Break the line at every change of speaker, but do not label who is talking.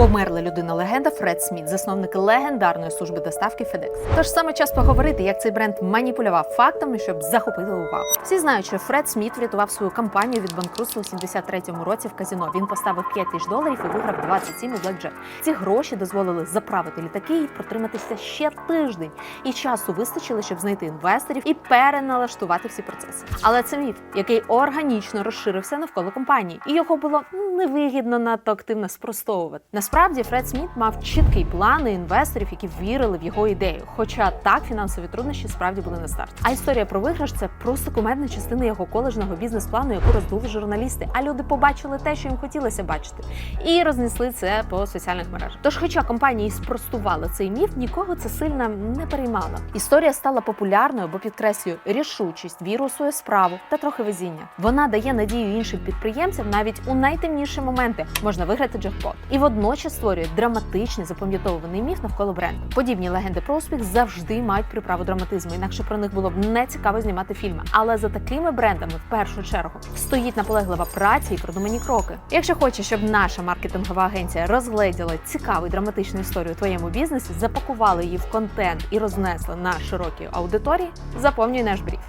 Померла людина легенда Фред Сміт, засновник легендарної служби доставки FedEx. Тож саме час поговорити, як цей бренд маніпулював фактами, щоб захопити увагу. Всі знають, що Фред Сміт врятував свою компанію від банкрутства у 73-му році в казино. Він поставив 5 тисяч доларів і виграв 27 у блекджек. Ці гроші дозволили заправити літаки і протриматися ще тиждень. І часу вистачило, щоб знайти інвесторів і переналаштувати всі процеси. Але це міф, який органічно розширився навколо компанії, і його було невигідно надто активно спростовувати. Насправді Фред Сміт мав чіткий план і інвесторів, які вірили в його ідею. Хоча так фінансові труднощі справді були на старті. А історія про виграш це просто кумедна частина його колежного бізнес-плану, яку роздули журналісти. А люди побачили те, що їм хотілося бачити, і рознесли це по соціальних мережах. Тож, хоча компанії спростували цей міф, нікого це сильно не переймало. Історія стала популярною, бо підкреслює рішучість, віру у свою справу та трохи везіння. Вона дає надію іншим підприємцям навіть у найтемніші моменти можна виграти джекпот. І водночас створює драматичний запам'ятовуваний міф навколо бренду. Подібні легенди про успіх завжди мають приправу драматизму, інакше про них було б не цікаво знімати фільми. Але за такими брендами в першу чергу стоїть наполеглива праця і продумані кроки. Якщо хочеш, щоб наша маркетингова агенція розгледіла цікаву і драматичну історію у твоєму бізнесі, запакувала її в контент і рознесла на широкій аудиторії, заповнюй наш бриф.